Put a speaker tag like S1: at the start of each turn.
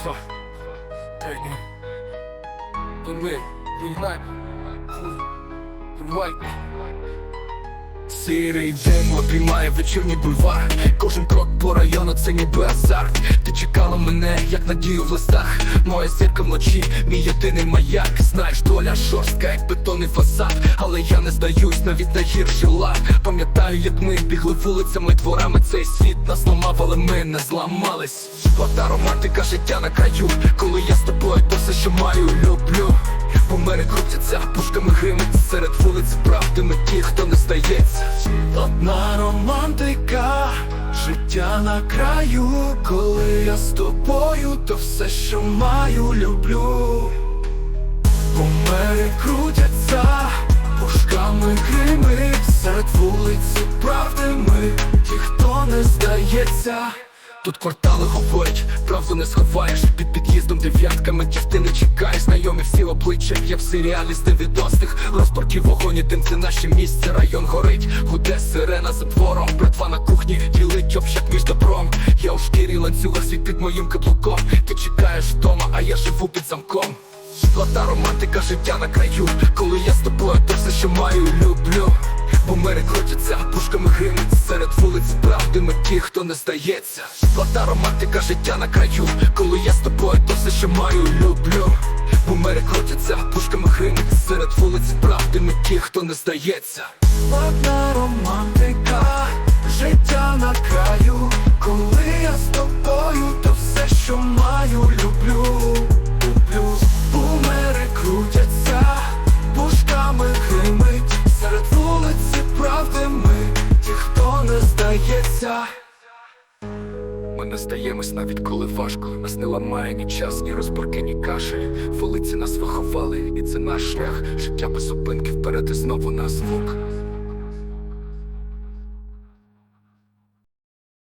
S1: Що? Та ні. Пливи, війна. Пливай. Сірий дим обіймає вечірній бульвар Кожен крок по району це ніби азарт Ти чекала мене, як надію в листах Моя сірка вночі, мій єдиний маяк Знаєш, доля жорстка, як бетонний фасад Але я не здаюсь навіть на гірший лад Пам'ятаю, як ми бігли вулицями, дворами Цей світ нас ламав, але ми не зламались Плата романтика життя на краю Коли я з тобою, то все, що маю, люблю по мене крутяться, пушками гримить серед вулиць правдими ті, хто не здається. Одна романтика, життя на краю, коли я з тобою, то все, що маю, люблю. По мене крутяться, пушками гримить серед вулиць правдими ті, хто не здається. Тут квартали говорять, правду не сховаєш. Під під'їздом дев'ятками не чекаєш. Знайомі всі обличчя, є в серіалі з девідосних Розпорки вогонь, і дим це наше місце, район горить Гуде сирена за двором, братва на кухні ділить общак між добром. Я у шкірі ланцюга світ під моїм каблуком. Ти чекаєш вдома, а я живу під замком Злата романтика життя на краю. Коли я з тобою, то все, що маю, люблю. Бо мери крутяться, пушками гримить серед вулиць правдими ті, хто не здається. Злата романтика життя на краю. Коли я з тобою, то все, що маю, люблю. Бо мери крутяться, пушками гримить серед вулиць правдими ті, хто не здається. Злата здається ми не здаємось навіть коли важко. Нас не ламає ні час, ні розборки, ні каші. Вулиці нас виховали, і це наш шлях. Життя без зупинки вперед і знову на звук